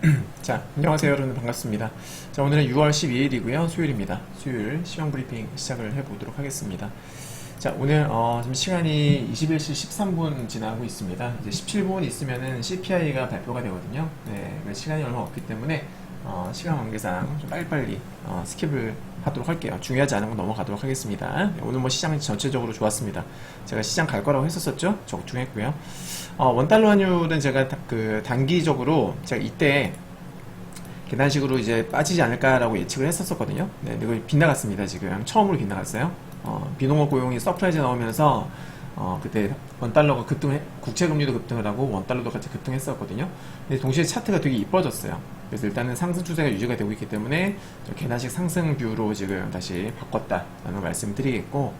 자, 안녕하세요 여러분 반갑습니다. 자, 오늘은 6월 12일이고요. 수요일입니다. 수요일 시황 브리핑 시작을 해보도록 하겠습니다. 자, 오늘 어, 지금 시간이 21시 13분 지나고 있습니다. 이제 17분 있으면은 CPI가 발표가 되거든요. 네, 그 시간이 얼마 없기 때문에 어, 시간 관계상 좀 빨리빨리 어, 스킵을 하도록 할게요. 중요하지 않은 건 넘어가도록 하겠습니다. 네, 오늘 뭐 시장 전체적으로 좋았습니다. 제가 시장 갈 거라고 했었었죠? 적중했고요. 어, 원달러 환율은 제가 다- 그 단기적으로 제가 이때 계단식으로 이제 빠지지 않을까라고 예측을 했었었거든요. 네, 이거 빗나갔습니다. 지금 처음으로 빗나갔어요. 어, 비농업 고용이 서프라이즈 나오면서 어, 그때 원달러가 급등, 국채 금리도 급등을 하고 원달러도 같이 급등했었거든요. 근데 동시에 차트가 되게 이뻐졌어요. 그래서 일단은 상승 추세가 유지가 되고 있기 때문에 저 계단식 상승 뷰로 지금 다시 바꿨다라는 말씀을 드리겠고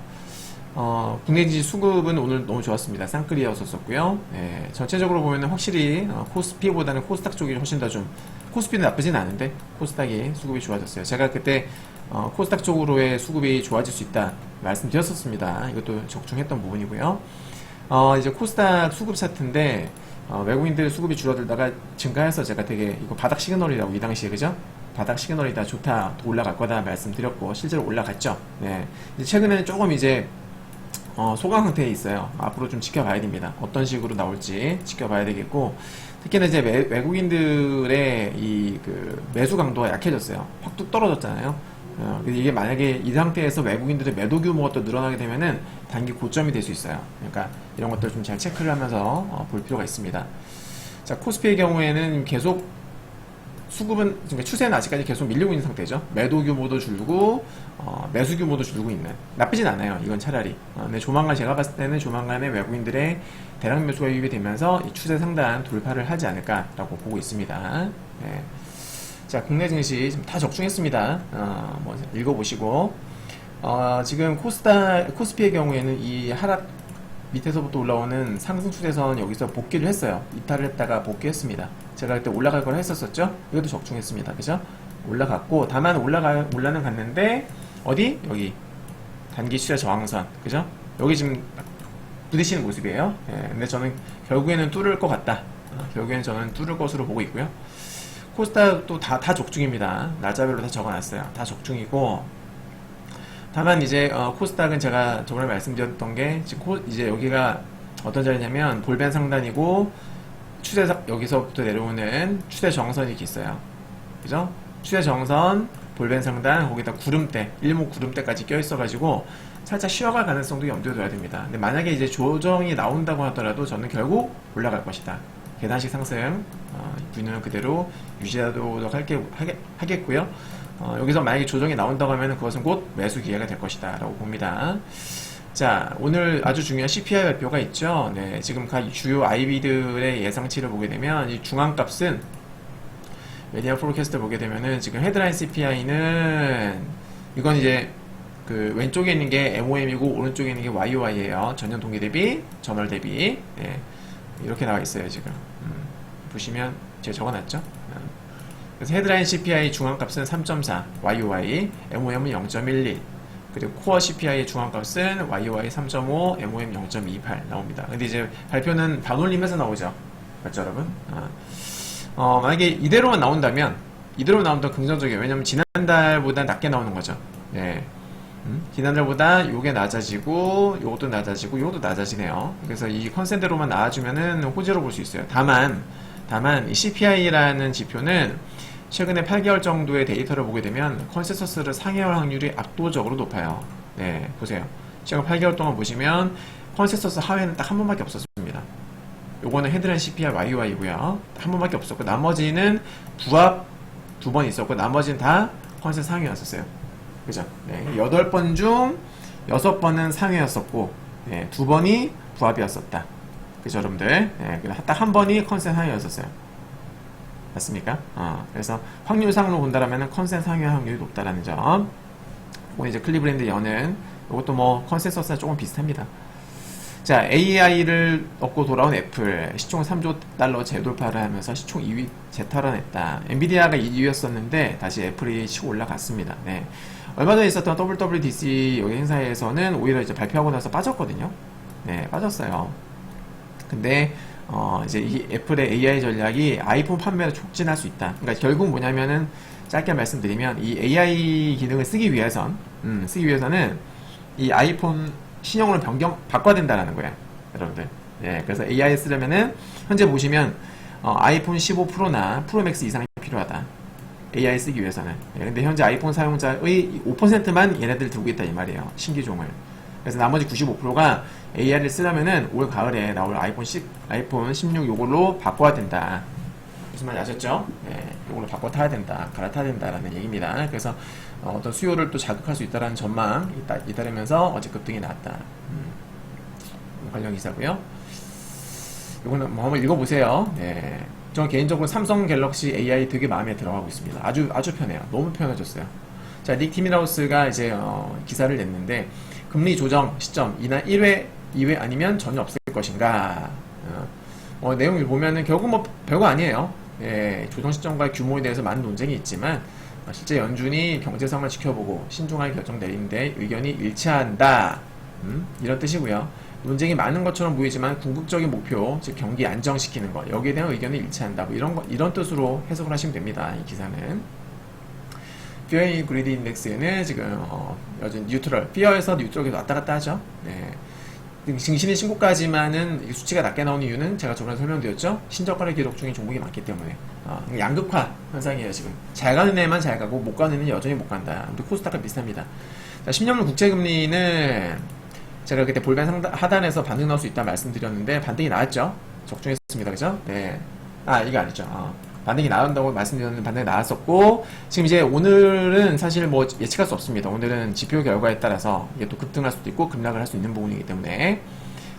어, 국내지 수급은 오늘 너무 좋았습니다. 쌍끌이었었고요. 네, 전체적으로 보면 확실히 어, 코스피보다는 코스닥 쪽이 훨씬 더 좀 코스피는 나쁘진 않은데 코스닥이 수급이 좋아졌어요. 제가 그때 어, 코스닥 쪽으로의 수급이 좋아질 수 있다 말씀드렸었습니다. 이것도 적중했던 부분이고요. 어, 이제 코스닥 수급 차트인데 어, 외국인들 수급이 줄어들다가 증가해서 제가 되게 이거 바닥 시그널이라고 이 당시에 그죠? 바닥 시그널이다 좋다 더 올라갈 거다 말씀드렸고 실제로 올라갔죠. 네. 최근에는 조금 이제 어, 소강 상태에 있어요. 앞으로 좀 지켜봐야 됩니다. 어떤 식으로 나올지 지켜봐야 되겠고, 특히나 이제 외, 외국인들의 이 그 매수 강도가 약해졌어요. 확 뚝 떨어졌잖아요. 어, 이게 만약에 이 상태에서 외국인들의 매도 규모가 또 늘어나게 되면은 단기 고점이 될 수 있어요. 그러니까 이런 것들 좀 잘 체크를 하면서 어, 볼 필요가 있습니다. 자, 코스피의 경우에는 계속 수급은 그러니까 추세는 아직까지 계속 밀리고 있는 상태죠. 매도 규모도 줄고 어, 매수 규모도 줄고 있는 나쁘진 않아요. 이건 차라리. 어, 근데 조만간 제가 봤을 때는 조만간에 외국인들의 대량 매수가 유입이 되면서 이 추세 상단 돌파를 하지 않을까라고 보고 있습니다. 네. 자, 국내 증시 다 적중했습니다. 어, 뭐 읽어보시고 어, 지금 코스다 코스피의 경우에는 이 하락 밑에서부터 올라오는 상승 추세선 여기서 복귀를 했어요. 이탈을 했다가 복귀했습니다. 제가 그때 올라갈 걸 했었었죠? 이것도 적중했습니다. 그죠? 올라갔고, 다만 올라가, 올라는 갔는데, 어디? 여기. 단기 추세 저항선. 그죠? 여기 지금 부딪히는 모습이에요. 예, 근데 저는 결국에는 뚫을 것 같다. 어, 결국에는 저는 뚫을 것으로 보고 있고요. 코스닥도 다, 다 적중입니다. 날짜별로 다 적어놨어요. 다 적중이고, 다만 이제 어, 코스닥은 제가 저번에 말씀드렸던 게 지금 코- 이제 여기가 어떤 자리냐면 볼벤 상단이고 추세 사- 여기서부터 내려오는 추세 정선이 이렇게 있어요. 그죠? 추세 정선, 볼벤 상단, 거기다 구름대, 일목 구름대까지 껴 있어가지고 살짝 쉬어갈 가능성도 염두에 둬야 됩니다. 근데 만약에 이제 조정이 나온다고 하더라도 저는 결국 올라갈 것이다. 계단식 상승, 어, 분은 그대로 유지하도록 할게, 하겠, 하겠 고요. 어, 여기서 만약에 조정이 나온다고 하면 그것은 곧 매수 기회가 될 것이다. 라고 봅니다. 자, 오늘 아주 중요한 CPI 발표가 있죠. 네, 지금 각 주요 IB들의 예상치를 보게 되면 이 중앙값은 메디아 포캐스트 보게 되면은 지금 헤드라인 CPI는 이건 이제 그 왼쪽에 있는 게 MOM이고 오른쪽에 있는 게 YOY예요. 전년 동기 대비, 점월 대비. 네, 이렇게 나와 있어요, 지금. 음, 보시면 제가 적어놨죠. 음. 그래서 헤드라인 CPI 중앙값은 3.4, YOY, MOM은 0.12, 그리고 코어 CPI의 중앙값은 YOY 3.5, MOM 0.28 나옵니다. 근데 이제 발표는 반올림에서 나오죠. 맞죠, 여러분? 아. 어, 만약에 이대로만 나온다면, 이대로 나온다면 긍정적이에요. 왜냐면 지난달보다 낮게 나오는 거죠. 네. 음, 지난달보다 요게 낮아지고, 요것도 낮아지고, 요것도 낮아지네요. 그래서 이 컨센트로만 나와주면은 호재로 볼 수 있어요. 다만, 다만, 이 CPI라는 지표는 최근에 8개월 정도의 데이터를 보게 되면 컨센서스를 상회할 확률이 압도적으로 높아요. 네, 보세요. 최근 8개월 동안 보시면 컨센서스 하회는 딱 한 번밖에 없었습니다. 요거는 헤드라인 CPI YY이고요. 한 번밖에 없었고 나머지는 부합 두 번 있었고 나머지는 다 컨센서스 상회였었어요. 그죠? 네, 8번 중 6번은 상회였었고 네, 두 번이 부합이었었다. 그죠, 여러분들? 네, 딱한 번이 컨센 상회였었어요. 맞습니까? 어, 그래서 확률상으로 본다라면 컨센 상회 확률이 높다라는 점. 그리고 이제 클리브랜드 연은 이것도 뭐 컨센서스랑 조금 비슷합니다. 자, AI를 얻고 돌아온 애플 시총 3조 달러 재돌파를 하면서 시총 2위 재탈환했다. 엔비디아가 2위였었는데 다시 애플이 치고 올라갔습니다. 네. 얼마 전에 있었던 WWDC 여기 행사에서는 오히려 이제 발표하고 나서 빠졌거든요. 네, 빠졌어요. 근데 어, 이제 이 애플의 AI 전략이 아이폰 판매를 촉진할 수 있다. 그러니까 결국 뭐냐면은 짧게 말씀드리면 이 AI 기능을 쓰기 위해선, 음, 쓰기 위해서는 이 아이폰 신형으로 변경, 바꿔야 된다라는 거야. 여러분들. 예, 그래서 AI 쓰려면은 현재 보시면 어, 아이폰 15 프로나 프로 맥스 이상이 필요하다. AI 쓰기 위해서는. 예, 근데 현재 아이폰 사용자의 5%만 얘네들 들고 있다 이 말이에요. 신기종을. 그래서 나머지 95%가 AI를 쓰려면은 올 가을에 나올 아이폰 10, 아이폰 16 요걸로 바꿔야 된다. 무슨 말인지 아셨죠? 예, 요걸로 바꿔 타야 된다. 갈아타야 된다라는 얘기입니다. 그래서 어, 떤 수요를 또 자극할 수 있다는 전망 잇따, 잇따르면서 어제 급등이 나왔다. 음, 관련 기사고요. 이거는 뭐 한번 읽어보세요. 네. 저는 개인적으로 삼성 갤럭시 AI 되게 마음에 들어가고 있습니다. 아주 아주 편해요. 너무 편해졌어요. 자, 닉 티미라우스가 이제 어, 기사를 냈는데 금리 조정 시점 이날 1회, 2회 아니면 전혀 없을 것인가. 어, 어, 내용을 보면은 결국 뭐 별거 아니에요. 예, 조정 시점과 규모에 대해서 많은 논쟁이 있지만 어, 실제 연준이 경제성을 지켜보고 신중하게 결정 내리는데 의견이 일치한다. 음, 이런 뜻이고요. 논쟁이 많은 것처럼 보이지만 궁극적인 목표, 즉 경기 안정시키는 것 여기에 대한 의견이 일치한다. 뭐 이런 거, 이런 뜻으로 해석을 하시면 됩니다. 이 기사는. 그리드 인덱스는 지금 어, 여전히 뉴트럴, 피어에서 뉴트럴에서 왔다 갔다 하죠. 네. 증신의 신고까지만은 이 수치가 낮게 나오는 이유는 제가 저번에 설명드렸죠. 신저가를 기록 중인 종목이 많기 때문에 어, 양극화 현상이에요 지금. 잘 가는 애만 잘 가고 못 가는 애는 여전히 못 간다. 근데 코스닥과 비슷합니다. 자, 10년물 국채금리는 제가 그때 볼벤 상단, 하단에서 반등 나올 수 있다 말씀드렸는데 반등이 나왔죠. 적중했습니다. 그죠? 네. 아 이게 아니죠. 어. 반등이 나온다고 말씀드렸는데 반등이 나왔었고 지금 이제 오늘은 사실 뭐 예측할 수 없습니다. 오늘은 지표 결과에 따라서 이게 또 급등할 수도 있고 급락을 할 수 있는 부분이기 때문에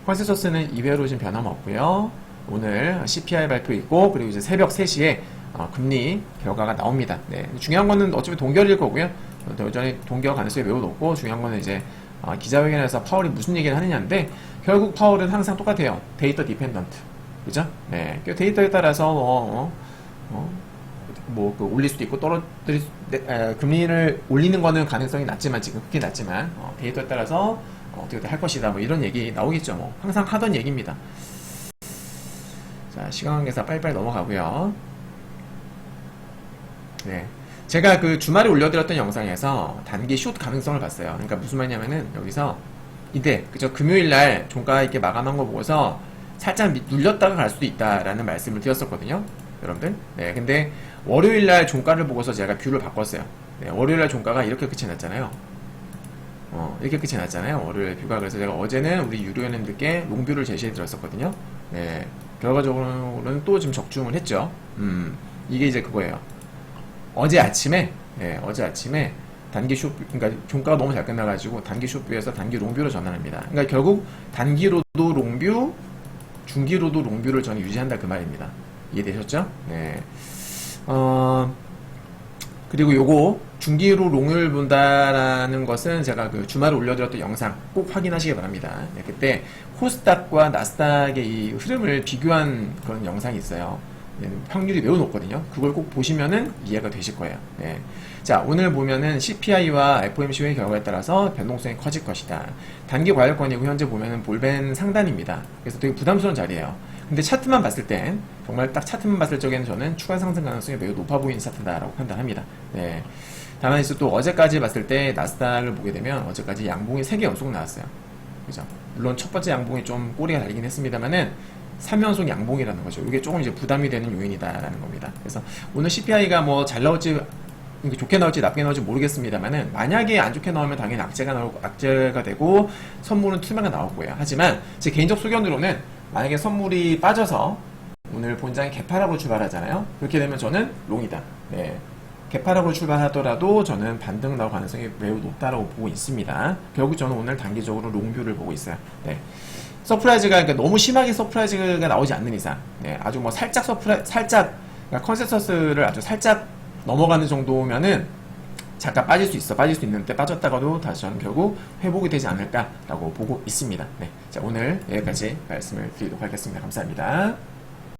컨센서스는 이외로 지금 변함없고요. 오늘 CPI 발표 있고 그리고 이제 새벽 3시에 어, 금리 결과가 나옵니다. 네. 중요한 거는 어차피 동결일 거고요. 여전히 동결 가능성이 매우 높고 중요한 거는 이제 어, 기자회견에서 파월이 무슨 얘기를 하느냐인데 결국 파월은 항상 똑같아요. 데이터 디펜던트. 그죠? 네. 그 데이터에 따라서 뭐, 어, 어, 뭐, 그 올릴 수도 있고, 떨어뜨릴 수, 네, 에, 금리를 올리는 거는 가능성이 낮지만, 지금 크게 낮지만, 어, 데이터에 따라서 어, 떻게 할 것이다. 뭐 이런 얘기 나오겠죠. 뭐. 항상 하던 얘기입니다. 자, 시간 관계사 빨리빨리 넘어가고요. 네. 제가 그 주말에 올려드렸던 영상에서 단기 숏 가능성을 봤어요. 그러니까 무슨 말이냐면은 여기서 이때 그저 금요일 날 종가 있게 마감한 거 보고서 살짝 미- 눌렸다가 갈 수도 있다라는 말씀을 드렸었거든요. 여러분들. 네. 근데 월요일 날 종가를 보고서 제가 뷰를 바꿨어요. 네, 월요일 날 종가가 이렇게 끝이 났잖아요. 어, 이렇게 끝이 났잖아요. 월요일 뷰가. 그래서 제가 어제는 우리 유료연님들께 롱뷰를 제시해 드렸었거든요. 네. 결과적으로는 또 지금 적중을 했죠. 음, 이게 이제 그거예요. 어제 아침에, 예, 어제 아침에 단기 쇼, 그러니까 종가가 너무 잘 끝나가지고 단기 쇼뷰에서 단기 롱뷰로 전환합니다. 그러니까 결국 단기로도 롱뷰, 중기로도 롱뷰를 저는 유지한다 그 말입니다. 이해되셨죠? 네. 어, 그리고 요거 중기로 롱을 본다라는 것은 제가 그 주말에 올려드렸던 영상 꼭 확인하시기 바랍니다. 네, 그때 코스닥과 나스닥의 이 흐름을 비교한 그런 영상이 있어요. 네, 확률이 매우 높거든요. 그걸 꼭 보시면은 이해가 되실 거예요. 네. 자, 오늘 보면은 CPI와 FOMC의 결과에 따라서 변동성이 커질 것이다. 단기 과열권이고 현재 보면은 볼벤 상단입니다. 그래서 되게 부담스러운 자리예요. 근데 차트만 봤을 땐 정말 딱 차트만 봤을 적에는 저는 추가 상승 가능성이 매우 높아 보이는 차트다라고 판단합니다. 네. 다만 이제 또 어제까지 봤을 때 나스닥을 보게 되면 어제까지 양봉이 3개 연속 나왔어요. 그죠? 물론 첫 번째 양봉이 좀 꼬리가 달리긴 했습니다만은 3연속 양봉이라는 거죠. 이게 조금 이제 부담이 되는 요인이다라는 겁니다. 그래서 오늘 CPI가 뭐 잘 나올지 좋게 나올지 나쁘게 나올지 모르겠습니다만은 만약에 안 좋게 나오면 당연히 악재가 나오고 악재가 되고 선물은 투명가 나올 거예요. 하지만 제 개인적 소견으로는 만약에 선물이 빠져서 오늘 본장이 개파락으로 출발하잖아요. 그렇게 되면 저는 롱이다. 네. 개파락으로 출발하더라도 저는 반등 나올 가능성이 매우 높다라고 보고 있습니다. 결국 저는 오늘 단기적으로 롱뷰를 보고 있어요. 네. 서프라이즈가 그러니까 너무 심하게 서프라이즈가 나오지 않는 이상, 네, 아주 뭐 살짝 서프라 살짝 그러니까 컨센서스를 아주 살짝 넘어가는 정도면은 잠깐 빠질 수 있어, 빠질 수 있는데 빠졌다가도 다시 저는 결국 회복이 되지 않을까라고 보고 있습니다. 네, 자 오늘 여기까지 말씀을 드리도록 하겠습니다. 감사합니다.